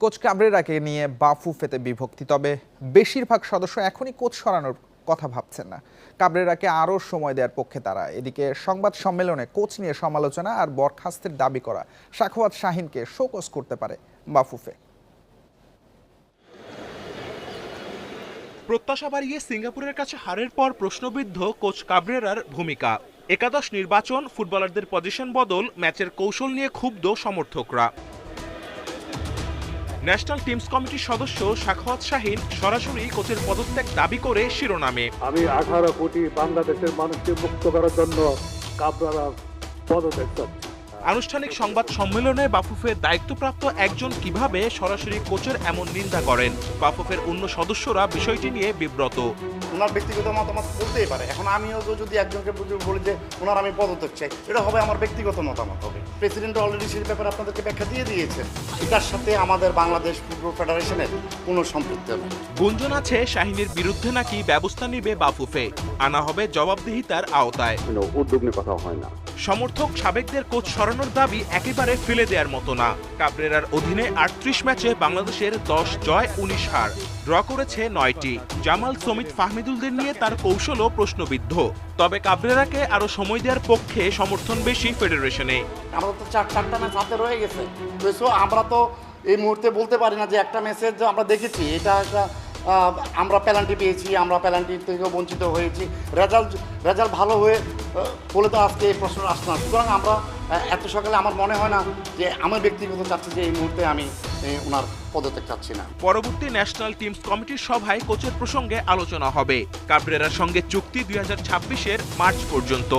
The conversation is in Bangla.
কোচ কাবরেরাকে নিয়ে বাফুফেতে বিভক্তি, তবে বেশিরভাগ সদস্য এখনই কোচ সরানোর কথা ভাবছেন না। কাবরেরাকে আরও সময় দেওয়ার পক্ষে তারা। এদিকে সংবাদ সম্মেলনে কোচ নিয়ে সমালোচনা আর বরখাস্তের দাবি করা সাখওয়াত শাহিনকে শোকজ করতে পারে বাফুফে। প্রত্যাশা বাড়িয়ে সিঙ্গাপুরের কাছে হারের পর প্রশ্নবিদ্ধ কোচ কাবরেরার ভূমিকা। একাদশ নির্বাচন, ফুটবলারদের পজিশন বদল, ম্যাচের কৌশল নিয়ে ক্ষুব্ধ সমর্থকরা। ন্যাশনাল টিমস কমিটির সদস্য সাখাওয়াত শাহিন সরাসরি কোচের পদত্যাগ দাবি করে শিরোনামে। আমি আঠারো কোটি বাংলাদেশের মানুষকে মুক্ত করার জন্য কাবরারা পদত্যাগ চাচ্ছি। আনুষ্ঠানিক সংবাদ সম্মেলনে বাফুফের দায়িত্বপ্রাপ্ত একজন কীভাবে সরাসরি কোচের এমন নিন্দা করেন? বাফুফের অন্য সদস্যরা বিষয়টি নিয়ে বিব্রত। ওনার ব্যক্তিগত মতামত বলতেই পারে। এখন আমিও তো যদি একজনকে বলি যে ওনার আমি পদত্যাগ চাই। এটা হবে আমার ব্যক্তিগত মতামত হবে। প্রেসিডেন্ট অলরেডি সেই ব্যাপারে আপনাদেরকে ব্যাখ্যা দিয়ে দিয়েছে। এটার সাথে আমাদের বাংলাদেশ ফুটবল ফেডারেশনের কোনো সম্পৃক্ত নেই। গুঞ্জন আছে শাহিনের বিরুদ্ধে নাকি ব্যবস্থা নিবে বাফুফে? আনা হবে জবাবদিহিতার আওতায়। উদ্যোগ নিয়ে কথা হয় না। সমর্থক সাবেকদের কোচ সরানোর দাবি একেবারে ফেলে দেওয়ার মতো না। কাবরেরার অধীনে আটত্রিশ ম্যাচে বাংলাদেশের দশ জয়, উনিশ হার। ড্র করেছে নয়টি। জামাল সমিত ফাহমিদুলদের নিয়ে তার কৌশলও প্রশ্নবিদ্ধ। তবে কাবরেরাকে আরও সময় দেওয়ার পক্ষে সমর্থন বেশি ফেডারেশনে। আমাদের তো চার চারটা ম্যাচ হাতে রয়ে গেছে। আমরা তো এই মুহূর্তে বলতে পারি না যে একটা মেসেজ আমরা দেখেছি, এটা একটা আমরা পেনাল্টি পেয়েছি, আমরা পেনাল্টি থেকেও বঞ্চিত হয়েছি। রেজাল্ট রেজাল্ট ভালো হয়ে বলে তো আজকে এই প্রশ্ন আসছে না। সুতরাং আমরা এত সকালে আমার মনে হয় না যে আমার ব্যক্তিগত চাচ্ছি যে এই মুহূর্তে আমি ওনার পদত্যাগ চাচ্ছি না। পরবর্তী ন্যাশনাল টিমস কমিটির সভায় কোচের প্রসঙ্গে আলোচনা হবে। কাবরেরার সঙ্গে চুক্তি দুই হাজার মার্চ পর্যন্ত।